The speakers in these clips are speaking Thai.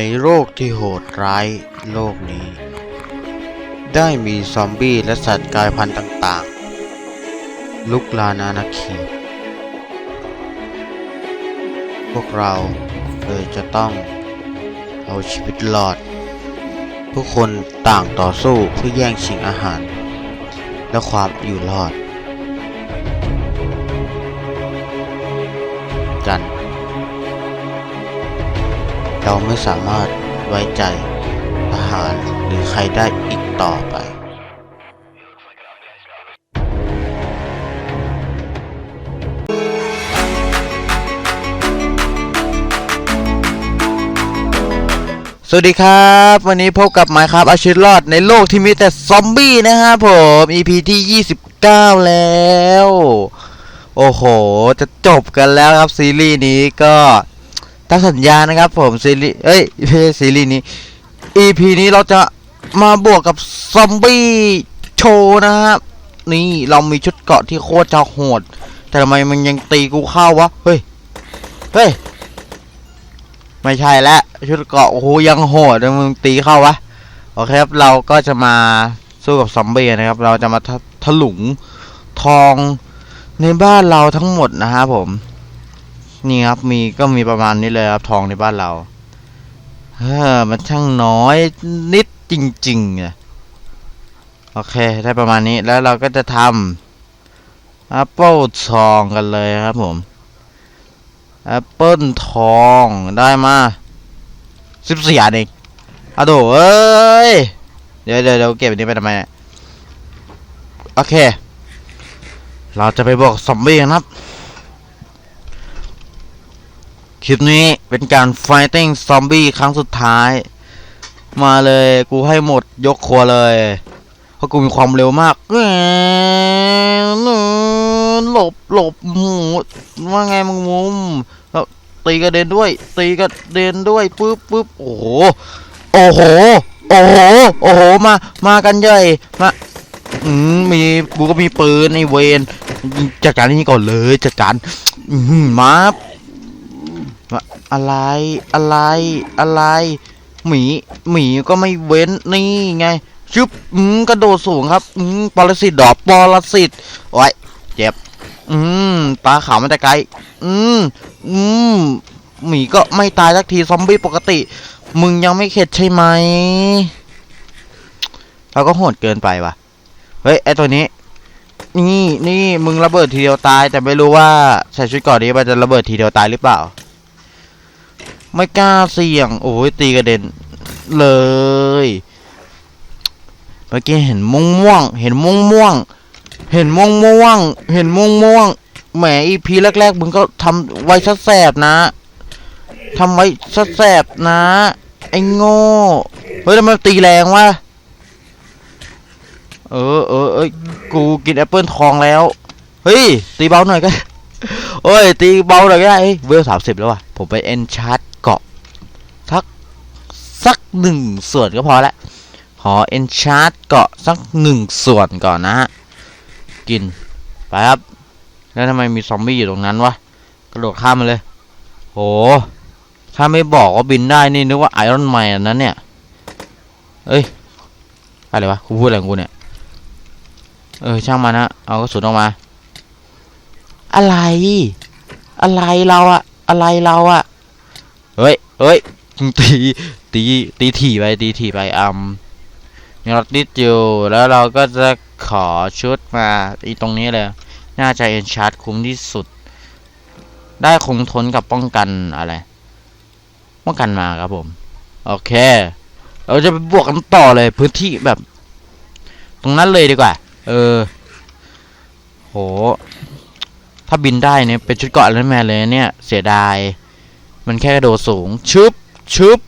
ในโลกที่โหดร้ายโลกนี้ ได้มีซอมบี้และสัตว์กายพันธุ์ต่างๆ ลุกลานอาณาเขตพวกเราเลยจะต้องเอาชีวิตรอด ทุกคนต่างต่อสู้เพื่อแย่งชิงอาหาร และความอยู่รอด เราไม่สามารถไว้ใจทหารหรือใครได้อีกต่อไปสวัสดีครับ วันนี้พบกับหมายครับอาชีพรอดในโลกที่มีแต่ซอมบี้นะครับผม EP ที่ 29 แล้ว โอ้โห จะจบกันแล้วครับซีรีส์นี้ก็ ตามสัญญานะครับผมซีรีส์เอ้ยซีรีส์นี้ EP นี้เราจะมาบวกกับซอมบี้โชว์นะครับนี่เรามีชุดเกราะที่โคตรจะโหด แต่ทำไมมันยังตีกูเข้าวะ เฮ้ย เฮ้ย ไม่ใช่แล้วชุดเกราะโอ้โหยังโหดเลยมึงตีเข้าวะ โอเคครับเราก็จะมาสู้กับซอมบี้นะครับ เราจะมาทะถลุงทองในบ้านเราทั้งหมดนะครับผม นี่ครับมีก็มีประมาณนี้เลยครับทองในบ้านเราเออมันช่างน้อยนิดจริงๆอะโอเคได้ประมาณนี้แล้วเราก็จะทำแอปเปิลทองกันเลยครับผมแอปเปิลทองได้มาสิบสี่อันเองอะโถเอ้ยเดี๋ยวเดี๋ยวเก็บอันนี้ไปทำไมโอเค เราจะไปบอกซอมบี้กันครับ คลิปนี้เป็นการ fighting ซอมบี้ครั้งสุดท้าย มาเลยกูให้หมดยกครัวเลย เพราะกูมีความเร็วมากหลบหลบหมูว่าไงมึงมุมแล้วตีกระเด็นด้วย ตีกระเด็นด้วยปึ๊บปึ๊บโอ้โหโอ้โหโอ้โหโอ้โหมามากันใหญ่มาอืมมีกูก็มีปืนไอเวนจัดการนี่ก่อนเลยจัดการมา มาอะไรอะไรอะไร หมีหมีก็ไม่เว้นนี่ไงชึบอืมกระโดดสูงครับอืมปรสิตดอกปรสิตโอ้ยเจ็บ อืมตาขาวมันแต่ไกล อืมอืมหมีก็ไม่ตายสักทีซอมบี้ปกติ มึงยังไม่เข็ดใช่ไหมเราก็โหดเกินไปว่ะ เฮ้ยไอตัวนี้ นี่นี่มึงระเบิดทีเดียวตาย แต่ไม่รู้ว่าใส่ชุดก่อนนี้มันจะระเบิดทีเดียวตายหรือเปล่า ไม่กล้าเสี่ยง โอ้ยตีกระเด็นเลย เมื่อกี้เห็นม่วงม่วง เห็นม่วงม่วง เห็นม่วงม่วง เห็นม่วงม่วง แหมอีพีแรกๆมึงก็ทำไว้ชัดแสบนะทำไว้ชัดแสบนะ ไอ้โง่ เฮ้ยทำไมตีแรงวะ เออเออเอ้ย กูกินแอปเปิลทองแล้ว เฮ้ย ตีเบาหน่อยก็โอ้ย ตีเบาหน่อยก็ได้เอ้เวลสามสิบแล้วว่ะ ผมไปเอนชาร์จเกาะสัก สักหนึ่งส่วนก็พอละ ขอเอนชาร์จเกาะสักหนึ่งส่วนก่อนนะฮะ กิน ไปครับ แล้วทำไมมีซอมบี้อยู่ตรงนั้นวะ กระโดดข้ามมาเลย โห ถ้าไม่บอกว่าบินได้นี่นึกว่าไอรอนแมนนั้นเนี่ย เอ้ย อะไรวะกูพูดอะไรกูเนี่ย เออ ช่างมันนะ เอากระสุนออกมา อะไร อะไรเราอะอะไรเราอะเฮ้ยเฮ้ย ตีตีตีถี่ไปตีถี่ไปอืมมีรถดิดอยู่แล้วเราก็จะขอชุดมาอีตรงนี้เลย น่าจะเอ็นชาร์จคุ้มที่สุด ได้คงทนกับป้องกันอะไร ป้องกันมาครับผม โอเค เราจะไปบวกกันต่อเลยพื้นที่แบบ ตรงนั้นเลยดีกว่า เออ โห ถ้าบินได้เนี่ยเป็นชุดเกาะแล้วแมนเลยเนี่ย เสียดาย มันแค่กระโดดสูง ชึบ ชึบ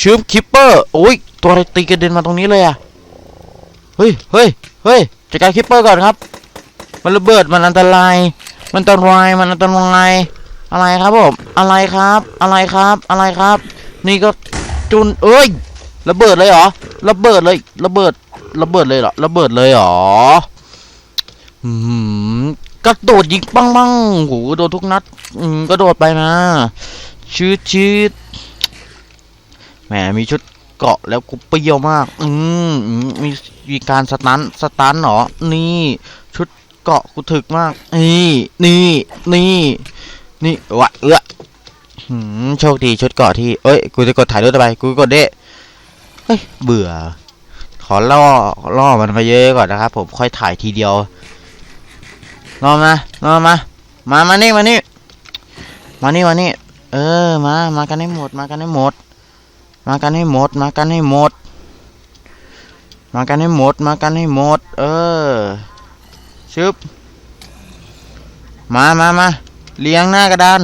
ชึบคิปเปอร์โอ้ยตัวอะไรตีกระเด็นมาตรงนี้เลยอะเฮ้ยเฮ้ยเฮ้ยจัดการคิปเปอร์ก่อนครับ มันระเบิดมันอันตราย มันอันตรายมันอันตรายอะไรครับผมอะไรครับ อะไรครับ อะไรครับ นี่ก็จุนเอ้ยระเบิดเลยเหรอระเบิดเลยระเบิดระเบิดเลยเหรอระเบิดเลยเหรออืมกระโดดยิงปังปังโหโดนทุกนัด อืมกระโดดไปนะชืดชืด หมมีชุดเกาะแล้วกูเปรี้ยวมาก อืมมีมีการสตันสตันเหรอ นี่ ชุดเกาะกูถึกมาก นี่ นี่ นี่ นี่วะเอื้อโชคดีชุดเกาะที่ เอ้ย กูจะกดถ่ายรูปไมกูกดเด้เฮ้ย เบื่อ ขอล่อ ล่อมันมาเยอะก่อนนะครับ ผม ค่อยถ่ายทีเดียวรอมารอมา มา มานี่ มานี่ มานี่ มานี่ เออ มา มากันให้หมด มากันให้หมด มากันให้หมด มากันให้หมด มากันให้หมด มากันให้หมด เออชึบมามามาเรียงหน้ากระดาน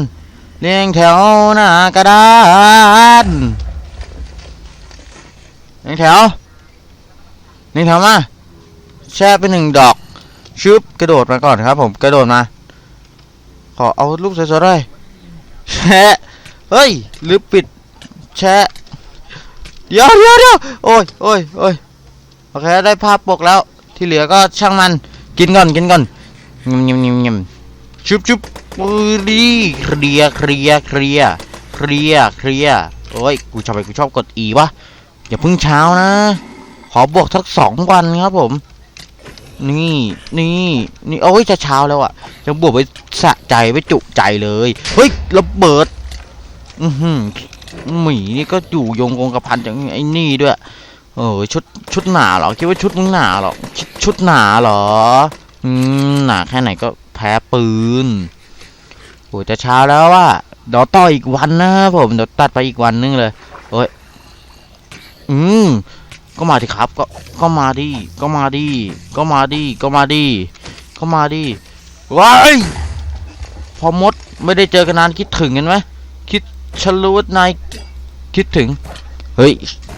เรียงแถวหน้ากระดานเรียงแถวเรียงแถวมา แช่ไปหนึ่งดอกชึบกระโดดมาก่อนครับ ผมกระโดดมา ขอเอารูปสวยๆด้วยแชะเฮ้ยลืมปิดแชะ เดี๋ยวเดี๋ยวเดี๋ยวโอ้ยโอ้ยโอ้ยโอเคได้ภาพปกแล้ว ที่เหลือก็ช่างมันกินก่อนกินก่อนยิมยิมยิมยิมชุบชุบปืดีเคลียเคลียเคลียเคลียเคลียโอ้ยกูชอบไปกูชอบกดอีวะอย่าเพิ่งเช้านะ ขอบวกสักสองวันครับผม นี่นี่นี่โอ้ยจะเช้าแล้วอะจะบวกไปสะใจไปจุใจเลยเฮ้ยระเบิด อือหือ หมีนี่ก็อยู่ยงคงกระพันอย่างไอ้นี่ด้วย เออชุดชุดหนาเหรอคิดว่าชุดมึงหนาเหรอชุดชุดหนาเหรอ อืมหนาแค่ไหนก็แพ้ปืนโอ้ยจะเช้าแล้วว่าเดี๋ยวต่ออีกวันนะครับผมเดี๋ยวตัดไปอีกวันนึงเลยโอ้ยอืมก็มาดิครับก็ก็มาดิก็มาดิก็มาดิก็มาดิก็มาดิว้ายพอมดไม่ได้เจอกันนานคิดถึงกันไหมคิด ฉันรู้ว่านายคิดถึง เฮ้ย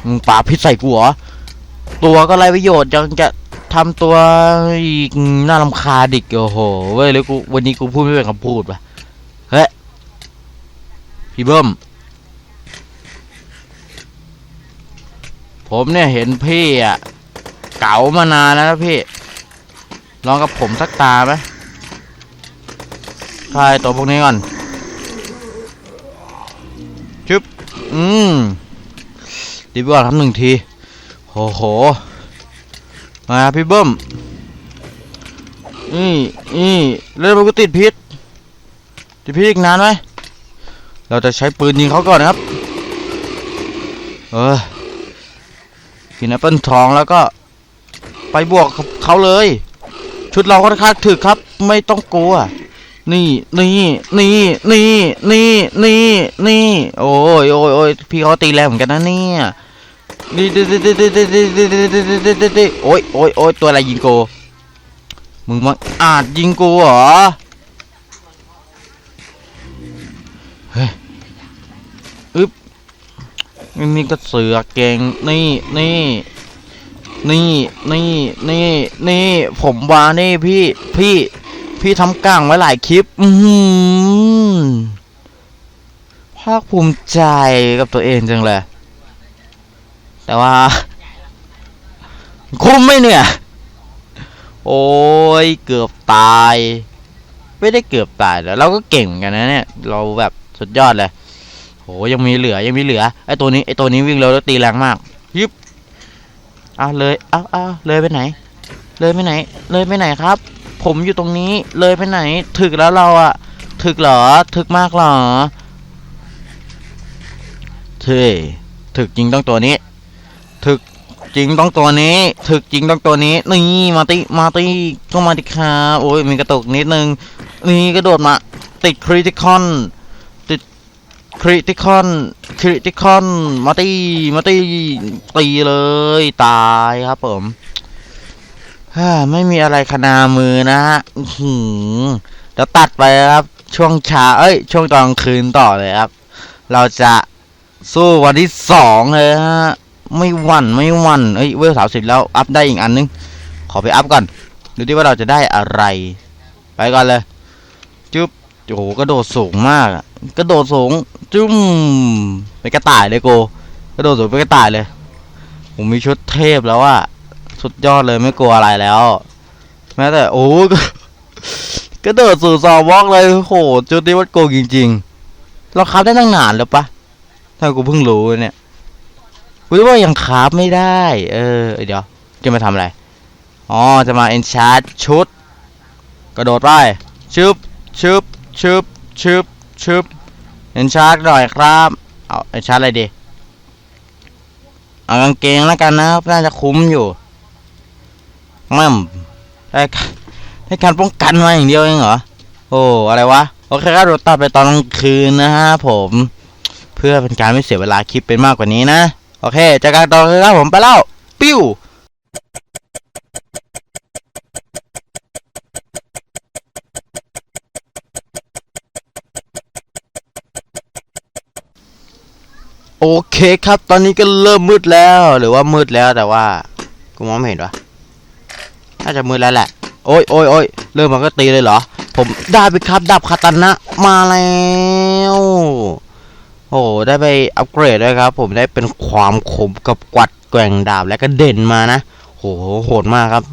มึงปาพิษใส่กูเหรอ ตัวก็ไรประโยชน์ยังจะทำตัวอีกน่ารำคาดิกโอ้โห เว้ยแล้วกูวันนี้กูพูดไม่เป็นคำพูดว่ะเฮ้ย พี่เบิ้ม ผมเนี่ยเห็นพี่อะ เก๋ามานานแล้วนะพี่ ลองกับผมสักตาไหมทายตัวพวกนี้ก่อน ชึบ อืมดีกว่าทำหนึ่งที โอ้โห มาพี่เบิ้มนี่นี่เล่นมันก็ติดพิษ ติดพิษอีกนานไหม เราจะใช้ปืนยิงเขาก่อนนะครับ เออกินแอปเปิลทองแล้วก็ ไปบวกเขาเลย ชุดเราค่อนข้างถึกครับ ไม่ต้องกลัว นี่นี่นี่นี่นี่นี่นี่โอ้ยโอ้ยโอ้ยพี่เขาตีแรงเหมือนกันนะเนี่ยนี่ดิดิดิดิดิดิดิดิดิดิดิดิดิโอ้ยโอ้ยโอ้ยตัวอะไรยิงกูมึงมาอาจยิงกูเหรอเฮ้ยอึ๊บนี่ก็เสือเก่งนี่นี่นี่นี่นี่นี่ผมวานี่พี่พี่ พี่ทำกลางไว้หลายคลิป อืมภาคภูมิใจกับตัวเองจังเลย แต่ว่า คุ้มไหมเนี่ย โอ้ยเกือบตาย ไม่ได้เกือบตายแล้วเราก็เก่งเหมือนกันนะเนี่ย เราแบบสุดยอดเลยโหยังมีเหลือยังมีเหลือไอตัวนี้ไอตัวนี้วิ่งเร็วแล้วตีแรงมากยิบเอาเลยเอาเอาเลยไปไหน เลยไปไหน เลยไปไหนครับ ผมอยู่ตรงนี้เลยไปไหน ถึกแล้วเราอะถึกเหรอ ถึกมากเหรอเท่ถึกจริงต้องตัวนี้ ถึกจริงต้องตัวนี้ ถึกจริงต้องตัวนี้ นี่มาติมาติก็มาดิครับโอ้ยมีกระตุกนิดนึง นี่กระโดดมา ติดคริติคอนติดคริติคอนคริติคอนมาตีมาตีตีเลย ตายครับผม ฮ่าไม่มีอะไรขนามือนะฮะหือเดี๋ยวตัดไปครับ ช่วงเช้าเอ้ย ช่วงตอนคืนต่อเลยครับ เราจะสู้วันที่สองเลยฮะไม่หวั่นไม่หวั่นเอ้ยเวลสามสิบแล้วอัพได้อีกอันนึง ขอไปอัพก่อน ดูที่ว่าเราจะได้อะไร ไปก่อนเลย จุ๊บโอ้โหกระโดดสูงมากกระโดดสูง จุ้มไปนกระต่ายเลยโกกระโดดสูงไปนกระต่ายเลย ผมมีชุดเทพแล้วอะ สุดยอดเลยไม่กลัวอะไรแล้ว แม้แต่โอ้กระโดดสู่ซอวอกเลยโหจุดนี้วัดโกงจริง ๆ เราคับได้ตั้งนานแล้วปะถ้ากูเพิ่งรู้เนี่ยกูว่ายังคราฟไม่ได้ เออ เดี๋ยว จะมาทำอะไร อ๋อ จะมาเอนชาร์ชุด กระโดดไปชึบชึบชึบชึบชึบเอนชาร์หน่อยครับ เอาเอนชาร์อะไรดี เอากางเกงแล้วกันนะครับน่าจะคุ้มอยู่ มั่มได้ได้การป้องกันมาอย่างเดียวเองเหรอ โอ้อะไรวะ โอเคครับเราตัดไปตอนกลางคืนนะฮะผม เพื่อเป็นการไม่เสียเวลาคลิปเป็นมากกว่านี้นะ โอเคจากการต่อเลยครับผมไปแล้ว ปิ้วโอเคครับ ตอนนี้ก็เริ่มมืดแล้ว หรือว่ามืดแล้วแต่ว่า กูมองไม่เห็นวะ น่าจะมืดแล้วแหละ โอ้ยโอ้ยโอ้ยเริ่มมันก็ตีเลยเหรอ ผมได้ไปครับดับคาตานะมาแล้วโอ้โหได้ไปอัปเกรดด้วยครับ ผมได้เป็นความคมกับกวัดแกว่งดาบและก็เด่นมานะโหโหดมากครับ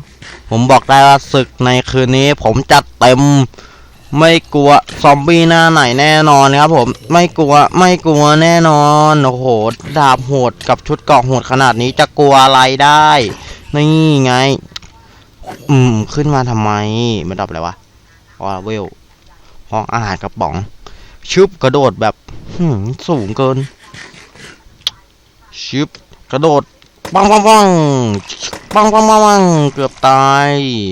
ผมบอกได้ว่าศึกในคืนนี้ ผมจัดเต็มไม่กลัวซอมบี้หน้าไหนแน่นอนครับ ผมไม่กลัวไม่กลัวแน่นอนโอ้โหดาบโหดกับชุดเกราะโหดขนาดนี้จะกลัวอะไรได้ นี่ไง อืม ขึ้นมาทำไมมันดับอะไรวะอ๋อเวลห้องอาหารกระป๋อง ชึบกระโดดแบบหืมสูงเกิน ชึบกระโดดปังปังปังปังปังปังปังเกือบตาย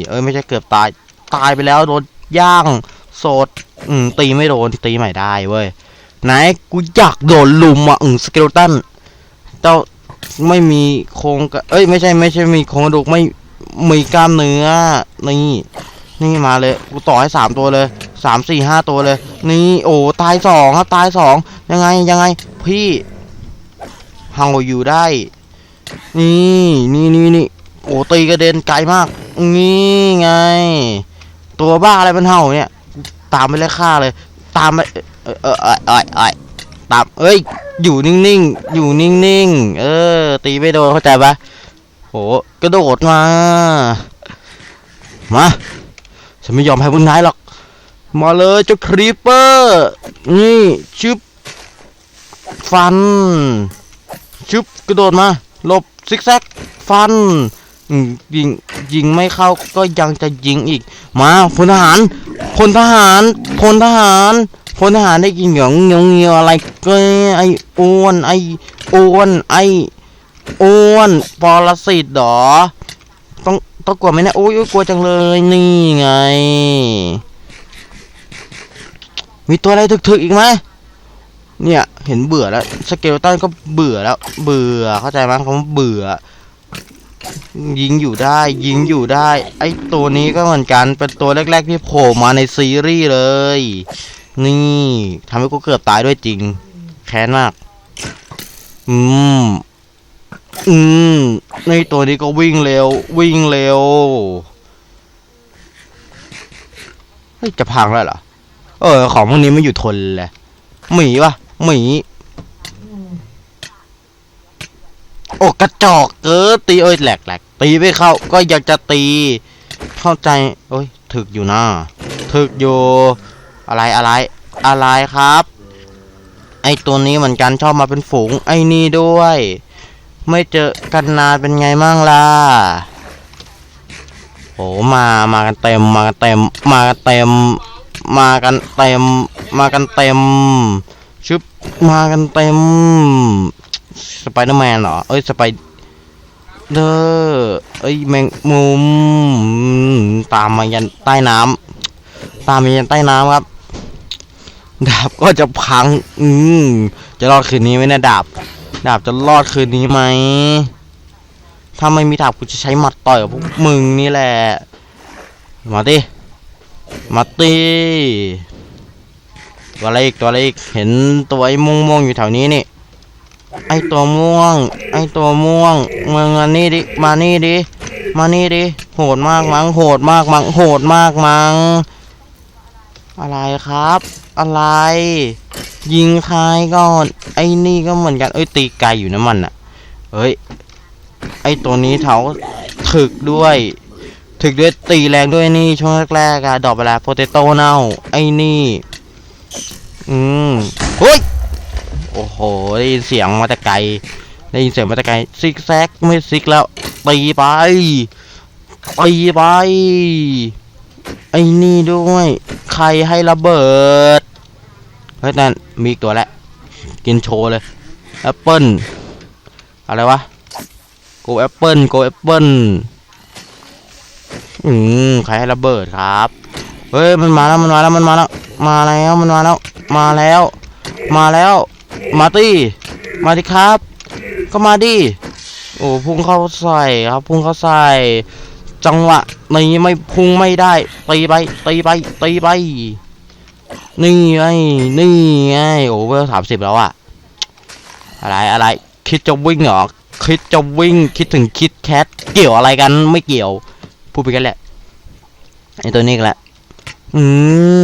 เอ้ยไม่ใช่เกือบตาย ตายไปแล้วโดนย่างโสดอืมตีไม่โดนตีใหม่ได้เว้ยไหนกูอยากโดนลุมอะอืมสเกลตันเจ้าไม่มีโครงกระเอ้ยไม่ใช่ไม่ใช่มีโครงกระดูกไม่ มีกล้ามเนื้อ นี่ นี่มาเลย กูต่อให้สามตัวเลยสามสี่ห้าตัวเลย นี่โอ้ตายสองครับตายสองยังไงยังไง พี่ฮังอยู่ได้ นี่นี่นี่นี่โอ้ตีกระเด็นไกลมาก นี่ไง ตัวบ้าอะไรมันเห่าเนี่ย ตามไปเลยฆ่าเลย ตามไปเออเออเออเออเออตามเอ้ย อยู่นิ่งๆ อยู่นิ่งๆ เออ ตีไม่โดนเข้าใจปะ กระโดดมา มา ฉันไม่ยอมให้พวกนายหรอก มาเลยเจ้าครีปเปอร์ นี่ชึบ ฟัน ชึบ กระโดดมา หลบซิกแซก ฟัน ยิง ยิงไม่เข้าก็ยังจะยิงอีก มาพลทหารพลทหารพลทหารพลทหารได้กินเหงงเหงงเงียวอะไรก็ไออ้วนไออ้วนไอ อ้วนปรสิตเหรอ ต้องต้องกลัวไหมเนะโอ้ยโอ้ยกลัวจังเลยนี่ไง มีตัวอะไรถึกๆอีกไหมเนี่ย เห็นเบื่อแล้วสเกลตันก็เบื่อแล้ว เบื่อเข้าใจไหมคำว่าเบื่อ ยิงอยู่ได้ ยิงอยู่ได้ ไอตัวนี้ก็เหมือนกันเป็นตัวแรก ๆ ที่โผล่มาในซีรีส์เลย นี่ทำให้กูเกือบตายด้วยจริง แค้นมาก อืม อืมในตัวนี้ก็วิ่งเร็ว วิ่งเร็วเฮ้ยจะพังแล้วเหรอ เออ ของพวกนี้ไม่อยู่ทนเลยหมีปะหมี โอ้กระจอกเกินตีเอ้ยแหลกแหลกตีไม่เข้า ก็อยากจะตี เข้าใจ โอ้ยถึกอยู่นะถึกอยู่ อะไรอะไร อะไรครับ ไอตัวนี้เหมือนกันชอบมาเป็นฝูง ไอนี่ด้วย ไม่เจอกันนานเป็นไงมั่งล่ะโอ้มา มากันเต็ม มากันเต็ม มากันเต็ม มากันเต็ม มากันเต็ม ชึบ มากันเต็ม สไปเดอร์แมนเหรอ เอ้ย สไปเดอร์เอ้ย แมงมุม ตามมายันใต้น้ำ ตามมายันใต้น้ำครับ ดาบก็จะพัง อืมจะรอดคืนนี้ไหมเนะดาบ ดาบจะรอดคืนนี้ไหม ถ้าไม่มีดาบกูจะใช้หมัดต่อยกับพวกมึงนี่แหละ มาดิ มาตีตัวอะไรอีกตัวอะไรอีก เห็นตัวไอ้ม่วงม่วงอยู่แถวนี้นี่ ไอตัวม่วง ไอตัวม่วงมามานี่ดิ มานี่ดิ มานี่ดิ โหดมากมั้ง โหดมากมั้ง โหดมากมั้ง อะไรครับ อะไร ยิงใครก่อนไอ้นี่ก็เหมือนกัน เอ้ยตีไกลอยู่นะมันอะเฮ้ย ไอตัวนี้เถาถึกด้วย ถึกด้วยตีแรงด้วยนี่ช่วงแรกๆอะดอกไปแล้วโปเตโต้เน่า ไอ้นี่ อืมเฮ้ย โอ้โหได้ยินเสียงมาแต่ไกลได้ยินเสียงมาแต่ไกลซิกแซกไม่ซิกแล้วตีไปตีไปไอ้นี่ด้วย ใครให้ระเบิด ฮ้ยนั่นมีอีกตัวแล้วกินโชว์เลยแอปเปิ้ลอะไรวะโกแอปเปิ้ลโกแอปเปิ้ลอืมใครให้ระเบิดครับ เฮ้ยมันมาแล้วมันมาแล้วมันมาแล้วมาแล้วมันมาแล้วมาแล้ว มาแล้ว มาตีมาดิครับ ก็มาดิโอ้พุ่งเข้าใส่ครับ พุ่งเข้าใส่ จังหวะนี้ไม่พุ่งไม่ได้ตีไปตีไปตีไป นี่ไงนี่ไงโอ้เวลสามสิบแล้วอะอะไรอะไรคิดจะวิ่งเหรอคิดจะวิ่งคิดถึงคิดแคทเกี่ยวอะไรกันไม่เกี่ยว พูดไปกันแหละไอตัวนี้ก็แหละอื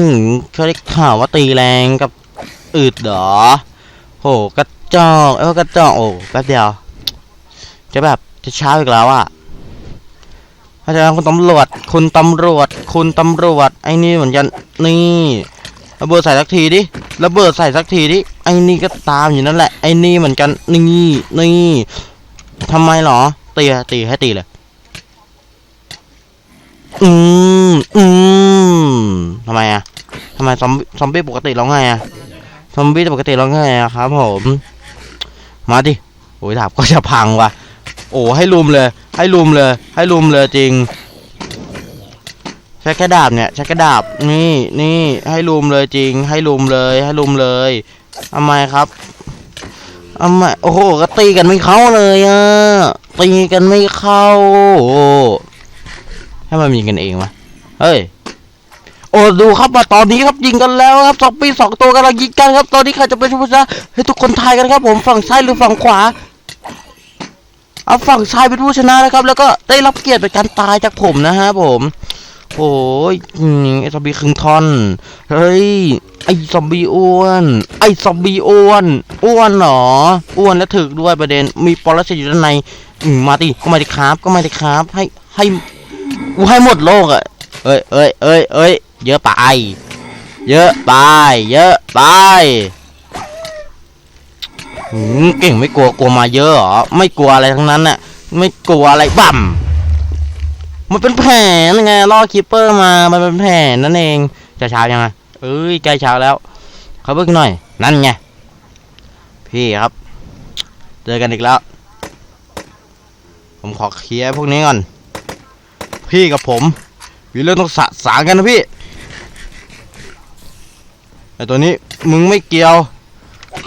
มเขาได้ข่าวว่าตีแรงกับอึดเหรอโหกระจอกเอ้ากระจอกโอ้แป๊บเดียว จะแบบจะเช้าอีกแล้วอะอาจารย์คุณตำรวจ คุณตำรวจ คุณตำรวจ ไอ้นี่เหมือนกันนี่ ระเบิดใส่สักทีดิระเบิดใส่สักทีดิไอ้นี่ก็ตามอยู่นั่นแหละไอ้นี่เหมือนกันนี่นี่ทำไมเหรอตีตีให้ตีเลยอืมอืมทำไมอะทำไมซอมซอมบี้ปกติร้องไงอะซอมบี้ปกติร้องไงอะครับผมมาดิโอ้ยดาบก็จะพังว่ะโอ้ให้ลุมเลย ให้ลุมเลย ให้ลุมเลยจริง ใช้แค่ดาบเนี่ยใช้แค่ดาบนี่นี่ให้ลุมเลยจริง ให้ลุมเลยให้ลุมเลยทำไมครับทำไมโอ้โหก็ตีกันไม่เข้าเลยอะตีกันไม่เข้าให้มันยิงกันเองวะเฮ้ยโอ้ดูครับว่าตอนนี้ครับยิงกันแล้วครับสองปีสองตัวกำลังยิงกันครับ ตอนนี้ใครจะเป็นผู้ชนะให้ทุกคนทายกันครับ ผมฝั่งซ้ายหรือฝั่งขวาเอาฝั่งซ้ายเป็นผู้ชนะนะครับ แล้วก็ได้รับเกียรติเป็นการตายจากผมนะฮะผม โอ้ยอืมไอซอมบี้ครึ่งท่อน เฮ้ย ไอซอมบี้อ้วน ไอซอมบี้อ้วน อ้วนเหรอ อ้วนและถึกด้วยประเด็น มีปรสิตอยู่ด้านใน อืมมาดิก็มาดิครับ ก็มาดิครับ ให้ ให้กูให้หมดโลกอะเอ้ยเอ้ยเอ้ยเอ้ย เยอะไป เยอะไป เยอะไปหืมเก่งไม่กลัวกลัวมาเยอะเหรอ ไม่กลัวอะไรทั้งนั้นน่ะ ไม่กลัวอะไรบั่ม มันเป็นแผนไงล่อคิปเปอร์มา มันเป็นแผนนั่นเองจะเช้ายังไงเอ้ยใกล้เช้าแล้วเขาเบิ่งหน่อย นั่นไงพี่ครับ เจอกันอีกแล้ว ผมขอเคลียร์พวกนี้ก่อน พี่กับผมมีเรื่องต้องสะสางกันนะพี่ไอตัวนี้มึงไม่เกี่ยว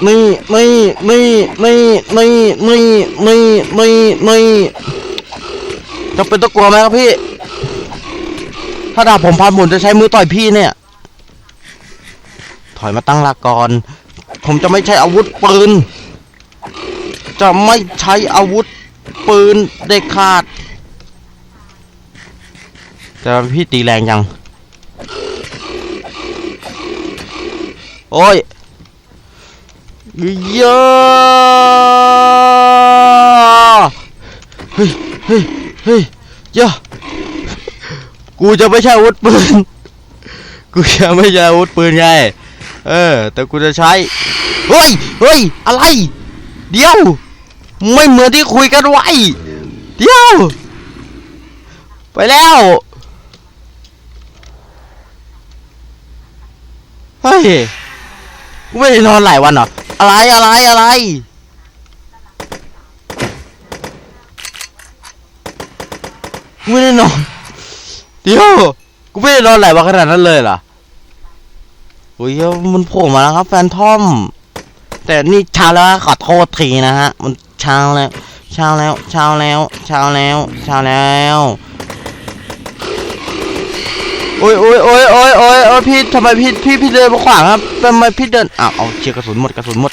นี่นี่นี่นี่นี่นี่นี่นี่นี่ จะเป็นตัวกลัวไหมครับพี่ ถ้าดาบผมพันหมุนจะใช้มือต่อยพี่เนี่ย ถอยมาตั้งหลักก่อน ผมจะไม่ใช้อาวุธปืน จะไม่ใช้อาวุธปืนเด็ดขาด แต่พี่ตีแรงยัง โอ้ยเยอะเฮ้ยเฮ้ย เฮ้ยเยอะกูจะไม่ใช่อาวุธปืน กูจะไม่ใช่อาวุธปืนไง เออ แต่กูจะใช้ เฮ้ย เฮ้ย อะไร เดี๋ยว ไม่เหมือนที่คุยกันไว้ เดี๋ยว ไปแล้ว เฮ้ย กูไม่ได้นอนหลายวันเหรอ อะไร อะไร อะไร ไม่ได้นอน เดี๋ยว กูไม่ได้นอนหลายวันขนาดนั้นเลยเหรอโอ้ยมันโผล่มาแล้วครับ แฟนทอม แต่นี่เช้าแล้วขอโทษทีนะฮะ มันเช้าแล้ว เช้าแล้ว เช้าแล้ว เช้าแล้ว เช้าแล้วโอ้ยโอ้ยโอ้ยโอ้ยโอ้ยโอ้ยพี่ทำไมพี่พี่พี่เดินมาขวางครับทำไมพี่เดินอ้าวเอาเชียร์กระสุนหมดกระสุนหมด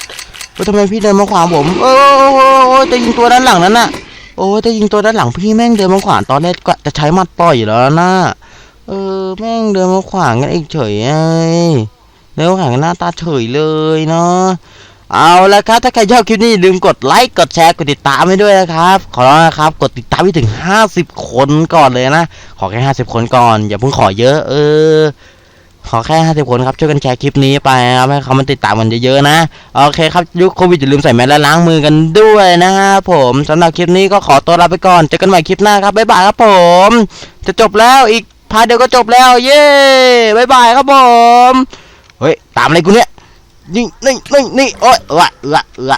เฮ้ยทำไมพี่เดินมาขวางผมโอ้ยโอ้ยโอ้ยโอ้ยจะยิงตัวด้านหลังนั้นน่ะ โอ้ยจะยิงตัวด้านหลังพี่แม่งเดินมาขวางตอนแรกก็จะใช้มัดต่อยอยู่แล้วนะเออแม่งเดินมาขวางกันอีกเฉยเอ้เดินมาขวางกันหน้าตาเฉยเลยเนาะเอาละครับ ถ้าใครชอบคลิปนี้ลืมกดไลค์กดแชร์กดติดตามให้ด้วยนะครับ ขอร้องนะครับ กดติดตามให้ถึง 50 คนก่อนเลยนะ ขอแค่ 50 คนก่อน อย่าเพิ่งขอเยอะ เออ ขอแค่ห้าสิบคนครับช่วยกันแชร์คลิปนี้ไปนะครับให้เขามันติดตามกันเยอะๆนะโอเคครับยุคโควิดอย่าลืมใส่แมสและล้างมือกันด้วยนะครับผมสำหรับคลิปนี้ก็ขอตัวลาไปก่อนเจอกันใหม่คลิปหน้าครับบ๊ายบายครับผม จะจบแล้วอีกพาร์ทเดียวก็จบแล้ว เย้บ๊ายบายครับผมเฮ้ยตามอะไรกูเนี่ยนี่นี่นี่นี่โอ๊ยเออเออเออ